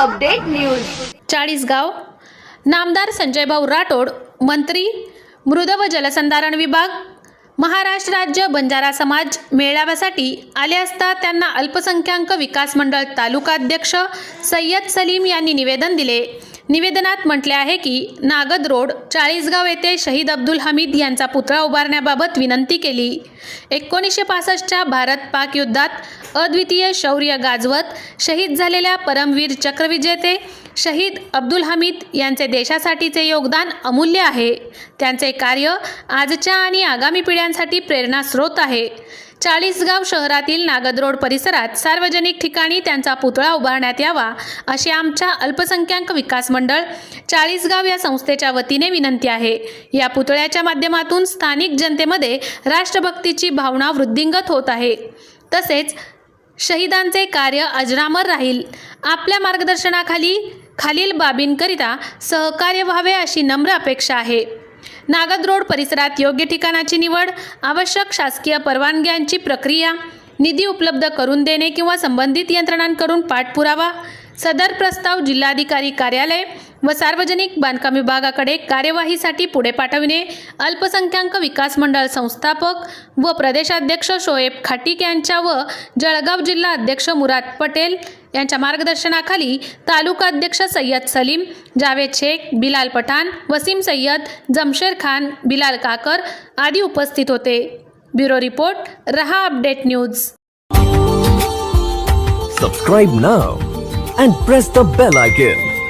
Update news. Chalisgaon. नामदार संजयभाऊ राठोड मंत्री मृद व जलसंधारण विभाग महाराष्ट्र राज्य बंजारा समाज मेळाव्यासाठी आले असता त्यांना अल्पसंख्याक विकास मंडळ तालुकाध्यक्ष सय्यद सलीम यांनी निवेदन दिले. निवेदनात म्हटले आहे की नागद रोड चाळीसगाव येथे शहीद अब्दुल हमीद यांचा पुतळा उभारण्याबाबत विनंती केली. एकोणीसशे पासष्टच्या भारत पाक युद्धात अद्वितीय शौर्य गाजवत शहीद झालेल्या परमवीर चक्रविजेते शहीद अब्दुल हमीद यांचे देशासाठीचे योगदान अमूल्य आहे. त्यांचे कार्य आजच्या आणि आगामी पिढ्यांसाठी प्रेरणास्रोत आहे. चाळीसगाव शहरातील नागद रोड परिसरात सार्वजनिक ठिकाणी त्यांचा पुतळा उभारण्यात यावा अशी आमच्या अल्पसंख्याक विकास मंडळ चाळीसगाव या संस्थेच्या वतीने विनंती आहे. या पुतळ्याच्या माध्यमातून स्थानिक जनतेमध्ये राष्ट्रभक्तीची भावना वृद्धिंगत होत आहे. तसेच शहीदांचे कार्य अजरामर राहील. आपल्या मार्गदर्शनाखाली खालील बाबींकरिता सहकार्य व्हावे अशी नम्र अपेक्षा आहे. नागद रोड परिसरात योग्य ठिकाणाची निवड आवश्यक शासकीय परवानग्यांची प्रक्रिया निधी उपलब्ध करून देणे किंवा संबंधित यंत्रणांकडून पाठपुरावा सदर प्रस्ताव जिल्हाधिकारी कार्यालय व सार्वजनिक बांधकाम विभागाकडे कार्यवाहीसाठी पुढे पाठविणे. अल्पसंख्याक विकास मंडळ संस्थापक व प्रदेशाध्यक्ष शोएब खाटीक यांच्या व जळगाव जिल्हा अध्यक्ष मुराद पटेल यांच्या मार्गदर्शनाखाली तालुका अध्यक्ष सय्यद सलीम जावेद शेख बिलाल पठाण वसीम सय्यद जमशेर खान बिलाल काकर आदी उपस्थित होते. ब्युरो रिपोर्ट रहा update news. Subscribe now and press the bell icon